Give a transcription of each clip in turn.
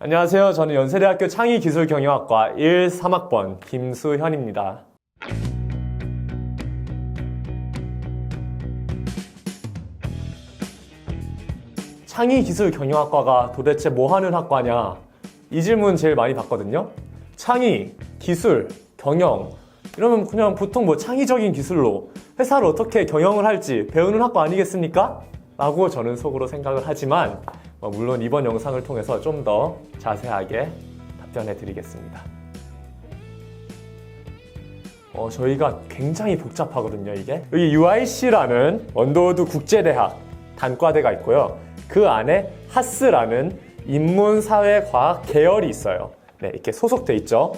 안녕하세요. 저는 연세대학교 창의기술경영학과 1, 3학번 김수현입니다. 창의기술경영학과가 도대체 뭐 하는 학과냐? 이 질문 제일 많이 받거든요. 창의, 기술, 경영. 이러면 그냥 보통 뭐 창의적인 기술로 회사를 어떻게 경영을 할지 배우는 학과 아니겠습니까? 라고 저는 속으로 생각을 하지만 어, 물론 이번 영상을 통해서 좀 더 자세하게 답변해 드리겠습니다. 어, 저희가 굉장히 복잡하거든요, 이게. 여기 UIC라는 원더우드 국제대학 단과대가 있고요. 그 안에 하스라는 인문사회과학 계열이 있어요. 네, 이렇게 소속돼 있죠.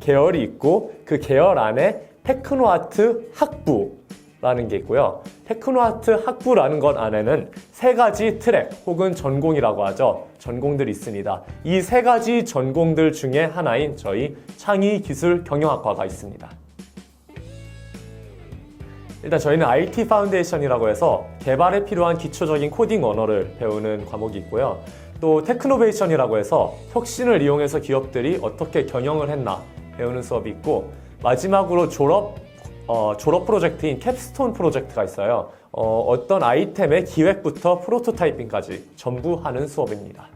계열이 있고 그 계열 안에 테크노아트 학부라는 게 있고요. 테크노아트 학부라는 것 안에는 세 가지 트랙 혹은 전공이라고 하죠. 전공들이 있습니다. 이 세 가지 전공들 중에 하나인 저희 창의기술경영학과가 있습니다. 일단 저희는 IT 파운데이션이라고 해서 개발에 필요한 기초적인 코딩 언어를 배우는 과목이 있고요. 또 테크노베이션이라고 해서 혁신을 이용해서 기업들이 어떻게 경영을 했나 배우는 수업이 있고 마지막으로 졸업 어, 졸업 프로젝트인 캡스톤 프로젝트가 있어요. 어, 떤 아이템의 기획부터 프로토타이핑까지 전부 하는 수업입니다.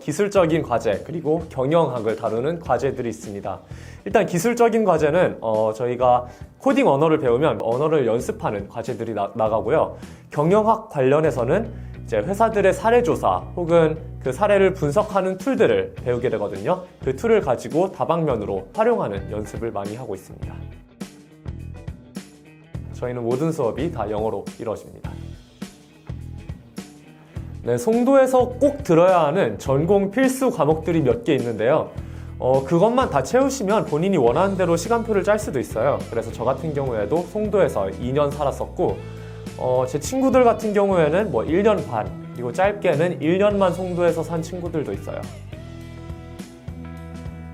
기술적인 과제 그리고 경영학을 다루는 과제들이 있습니다. 일단 기술적인 과제는 어, 저희가 코딩 언어를 배우면 언어를 연습하는 과제들이 나, 나가고요. 경영학 관련해서는 이제 회사들의 사례 조사 혹은 그 사례를 분석하는 툴들을 배우게 되거든요. 그 툴을 가지고 다방면으로 활용하는 연습을 많이 하고 있습니다. 저희는 모든 수업이 다 영어로 이루어집니다. 네, 송도에서 꼭 들어야 하는 전공 필수 과목들이 몇 개 있는데요. 어, 그것만 다 채우시면 본인이 원하는 대로 시간표를 짤 수도 있어요. 그래서 저 같은 경우에도 송도에서 2년 살았었고, 어, 제 친구들 같은 경우에는 뭐 1년 반, 그리고 짧게는 1년만 송도에서 산 친구들도 있어요.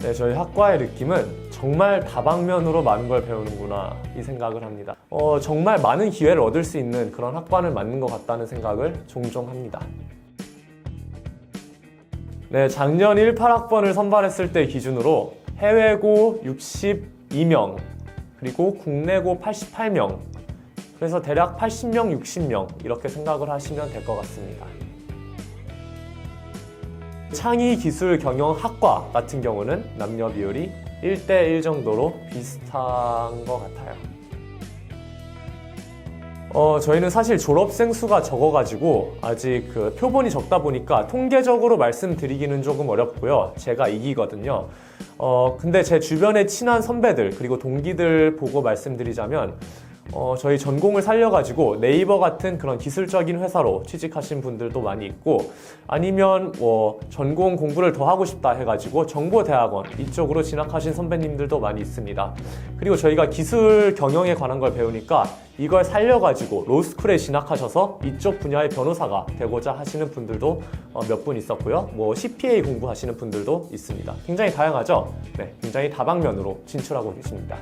네, 저희 학과의 느낌은 정말 다방면으로 많은 걸 배우는구나 이 생각을 합니다. 어, 정말 많은 기회를 얻을 수 있는 그런 학과를 맞는 것 같다는 생각을 종종 합니다. 네, 작년 18학번을 선발했을 때 기준으로 해외고 62명, 그리고 국내고 88명, 그래서 대략 80명, 60명 이렇게 생각을 하시면 될 것 같습니다. 창의 기술 경영 학과 같은 경우는 남녀 비율이 1대1 정도로 비슷한 것 같아요. 어, 저희는 사실 졸업생 수가 적어가지고 아직 그 표본이 적다 보니까 통계적으로 말씀드리기는 조금 어렵고요. 제가 이기거든요. 어, 근데 제 주변에 친한 선배들 그리고 동기들 보고 말씀드리자면 어, 저희 전공을 살려가지고 네이버 같은 그런 기술적인 회사로 취직하신 분들도 많이 있고 아니면 뭐 전공 공부를 더 하고 싶다 해가지고 정보대학원 이쪽으로 진학하신 선배님들도 많이 있습니다. 그리고 저희가 기술 경영에 관한 걸 배우니까 이걸 살려가지고 로스쿨에 진학하셔서 이쪽 분야의 변호사가 되고자 하시는 분들도 어, 몇분 있었고요. 뭐 CPA 공부하시는 분들도 있습니다. 굉장히 다양하죠? 네, 굉장히 다방면으로 진출하고 계십니다.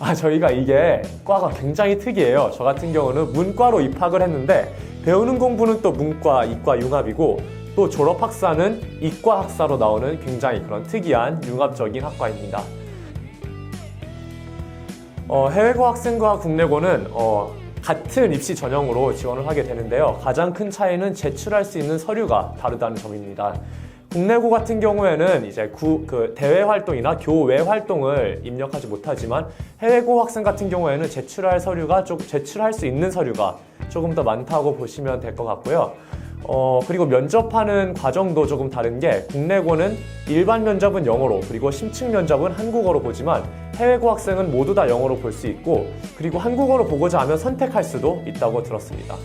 아, 저희가 이게 과가 굉장히 특이해요. 저 같은 경우는 문과로 입학을 했는데 배우는 공부는 또 문과, 이과 융합이고 또 졸업 학사는 이과 학사로 나오는 굉장히 그런 특이한 융합적인 학과입니다. 어, 해외고 학생과 국내고는 어, 같은 입시 전형으로 지원을 하게 되는데요. 가장 큰 차이는 제출할 수 있는 서류가 다르다는 점입니다. 국내고 같은 경우에는 이제 구, 그 대외 활동이나 교외 활동을 입력하지 못하지만 해외고 학생 같은 경우에는 제출할 서류가 좀 제출할 수 있는 서류가 조금 더 많다고 보시면 될 것 같고요. 어, 그리고 면접하는 과정도 조금 다른 게 국내고는 일반 면접은 영어로 그리고 심층 면접은 한국어로 보지만 해외고 학생은 모두 다 영어로 볼 수 있고 그리고 한국어로 보고자 하면 선택할 수도 있다고 들었습니다.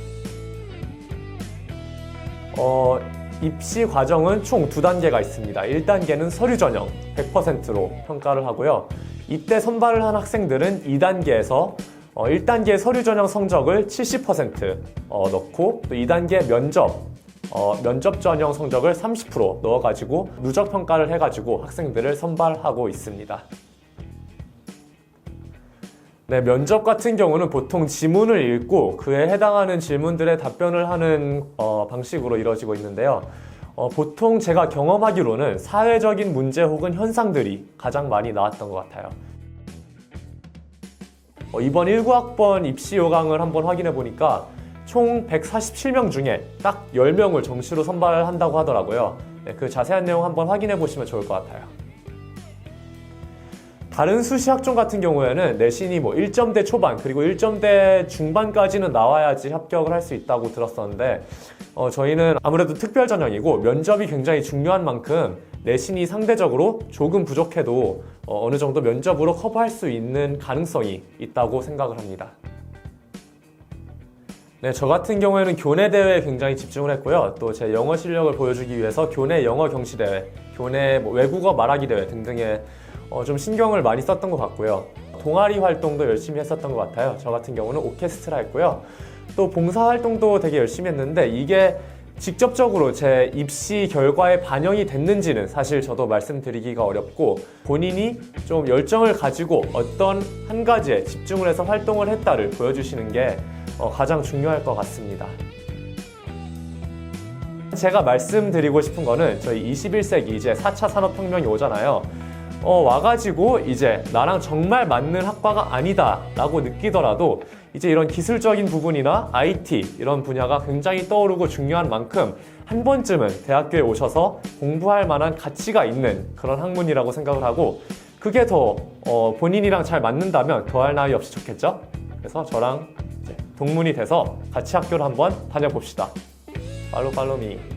어, 입시 과정은 총 두 단계가 있습니다. 1단계는 서류 전형 100%로 평가를 하고요. 이때 선발을 한 학생들은 2단계에서 어, 1단계 서류 전형 성적을 70% 어, 넣고 또 2단계 면접 어, 면접 전형 성적을 30% 넣어가지고 누적 평가를 해가지고 학생들을 선발하고 있습니다. 네, 면접 같은 경우는 보통 지문을 읽고 그에 해당하는 질문들에 답변을 하는 어, 방식으로 이루어지고 있는데요. 어, 보통 제가 경험하기로는 사회적인 문제 혹은 현상들이 가장 많이 나왔던 것 같아요. 어, 이번 19학번 입시 요강을 한번 확인해 보니까 총 147명 중에 딱 10명을 정시로 선발한다고 하더라고요. 네, 그 자세한 내용 한번 확인해 보시면 좋을 것 같아요. 다른 수시 학종 같은 경우에는 내신이 뭐 1점대 초반 그리고 1점대 중반까지는 나와야지 합격을 할 수 있다고 들었었는데 어, 저희는 아무래도 특별 전형이고 면접이 굉장히 중요한 만큼 내신이 상대적으로 조금 부족해도 어, 어느 정도 면접으로 커버할 수 있는 가능성이 있다고 생각을 합니다. 네, 저 같은 경우에는 교내 대회에 굉장히 집중을 했고요. 또 제 영어 실력을 보여주기 위해서 교내 영어 경시 대회, 교내 뭐 외국어 말하기 대회 등등에 어, 좀 신경을 많이 썼던 것 같고요. 동아리 활동도 열심히 했었던 것 같아요. 저 같은 경우는 오케스트라 했고요. 또 봉사 활동도 되게 열심히 했는데 이게 직접적으로 제 입시 결과에 반영이 됐는지는 사실 저도 말씀드리기가 어렵고 본인이 좀 열정을 가지고 어떤 한 가지에 집중을 해서 활동을 했다를 보여주시는 게 어, 가장 중요할 것 같습니다. 제가 말씀드리고 싶은 거는 저희 21세기 이제 4차 산업혁명이 오잖아요. 어, 와가지고 이제 나랑 정말 맞는 학과가 아니다 라고 느끼더라도 이제 이런 기술적인 부분이나 IT 이런 분야가 굉장히 떠오르고 중요한 만큼 한 번쯤은 대학교에 오셔서 공부할 만한 가치가 있는 그런 학문이라고 생각을 하고 그게 더 어, 본인이랑 잘 맞는다면 더할 나위 없이 좋겠죠? 그래서 저랑 이제 동문이 돼서 같이 학교를 한번 다녀봅시다. 팔로 팔로미.